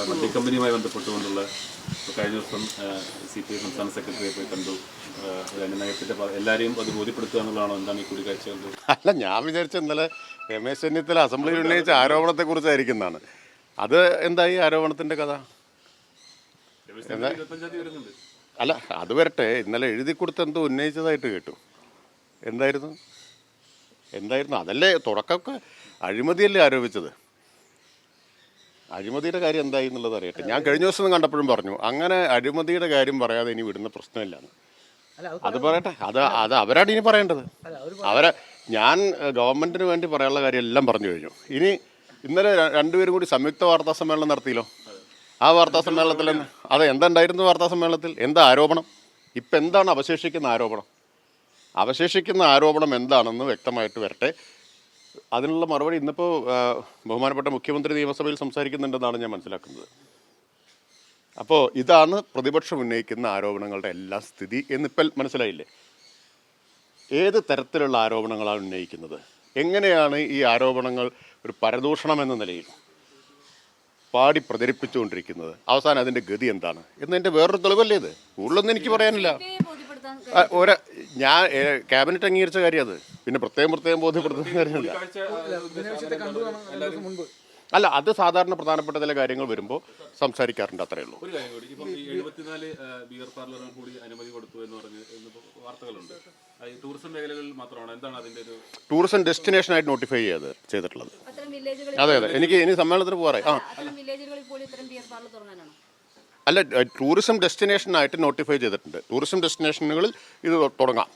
നമ്മുടെ കമ്പനിയുമായി ബന്ധപ്പെട്ടുകൊണ്ടുള്ള കഴിഞ്ഞ ദിവസം സി പി ഐ സംസ്ഥാന സെക്രട്ടറിയെ പോയി കണ്ടു. നയത്തിന്റെ എല്ലാവരെയും അത് ബോധ്യപ്പെടുത്തുക എന്നുള്ളതാണോ എന്താണ് ഈ കൂടിക്കാഴ്ച അല്ല ഞാൻ വിചാരിച്ച ഇന്നലെ രമേശ് ചെന്നിത്തല അസംബ്ലിയിൽ ഉന്നയിച്ച ആരോപണത്തെക്കുറിച്ചായിരിക്കുന്നതാണ് അത് എന്തായി ആരോപണത്തിന്റെ കഥ? അല്ല അത് വരട്ടെ. ഇന്നലെ എഴുതി കൊടുത്ത് എന്തോ ഉന്നയിച്ചതായിട്ട് കേട്ടു. എന്തായിരുന്നു? എന്തായിരുന്നു? അതല്ലേ തുടക്കമൊക്കെ അഴിമതിയല്ലേ ആരോപിച്ചത്? അഴിമതിയുടെ കാര്യം എന്തായി എന്നുള്ളത് അറിയട്ടെ. ഞാൻ കഴിഞ്ഞ ദിവസം കണ്ടപ്പോഴും പറഞ്ഞു അങ്ങനെ അഴിമതിയുടെ കാര്യം പറയാതെ ഇനി വിടുന്ന പ്രശ്നമില്ലാന്ന്. അത് പറയട്ടെ. അത് അത് അവരാണ് ഇനി പറയേണ്ടത്. അവരെ ഞാൻ ഗവൺമെന്റിന് വേണ്ടി പറയാനുള്ള കാര്യം എല്ലാം പറഞ്ഞു കഴിഞ്ഞു. ഇനി ഇന്നലെ രണ്ടുപേരും കൂടി സംയുക്ത വാർത്താ സമ്മേളനം നടത്തിയല്ലോ. ആ വാർത്താ സമ്മേളനത്തിൽ അതെ എന്തുണ്ടായിരുന്നു വാർത്താ സമ്മേളനത്തിൽ? എന്താ ആരോപണം? ഇപ്പം എന്താണ് അവശേഷിക്കുന്ന ആരോപണം? അവശേഷിക്കുന്ന ആരോപണം എന്താണെന്ന് വ്യക്തമായിട്ട് വരട്ടെ. അതിനുള്ള മറുപടി ഇന്നിപ്പോൾ ബഹുമാനപ്പെട്ട മുഖ്യമന്ത്രി നിയമസഭയിൽ സംസാരിക്കുന്നുണ്ടെന്നാണ് ഞാൻ മനസ്സിലാക്കുന്നത്. അപ്പോൾ ഇതാണ് പ്രതിപക്ഷം ഉന്നയിക്കുന്ന ആരോപണങ്ങളുടെ എല്ലാ സ്ഥിതി എന്നിപ്പോൾ മനസ്സിലായില്ലേ? ഏത് തരത്തിലുള്ള ആരോപണങ്ങളാണ് ഉന്നയിക്കുന്നത്? എങ്ങനെയാണ് ഈ ആരോപണങ്ങൾ ഒരു പരദൂഷണം എന്ന നിലയിൽ പാടി പ്രചരിപ്പിച്ചുകൊണ്ടിരിക്കുന്നത്? അവസാനം അതിന്റെ ഗതി എന്താണ്? എന്നതിന്റെ വേറൊരു തെളിവല്ലേ ഇത്? കൂടുതലൊന്നും എനിക്ക് പറയാനില്ല. ഒര ഞാൻ ക്യാബിനറ്റ് അംഗീകരിച്ച കാര്യം അത്. പിന്നെ പ്രത്യേകം പ്രത്യേകം ബോധ്യപ്പെടുത്തുന്ന കാര്യമില്ല അല്ല അത് സാധാരണ പ്രധാനപ്പെട്ട ചില കാര്യങ്ങൾ വരുമ്പോൾ സംസാരിക്കാറുണ്ട് അത്രേ ഉള്ളൂ. ഒരു കാര്യം കൂടി ഇപ്പം ഈ എഴുപത്തിനാല് ബിയർ പാർലറുകൾ കൂടി അനുമതി കൊടുത്തു എന്ന് പറഞ്ഞ് വാർത്തകളുണ്ട്. ഈ ടൂറിസം മേഖലകളിൽ മാത്രമാണ്? എന്താണ് അതിന്റെ ഒരു ടൂറിസം ഡെസ്റ്റിനേഷനായിട്ട് നോട്ടിഫൈ ചെയ്ത് ചെയ്തിട്ടുള്ളത്. അതെ അതെ. എനിക്ക് ഇനി സമ്മേളനത്തിന് പോകാറേ. ആ. അല്ല ടൂറിസം ഡെസ്റ്റിനേഷൻ ഡെസ്റ്റിനേഷനായിട്ട് നോട്ടിഫൈ ചെയ്തിട്ടുണ്ട്. ടൂറിസം ഡെസ്റ്റിനേഷനുകളിൽ ഇത് തുടങ്ങാം.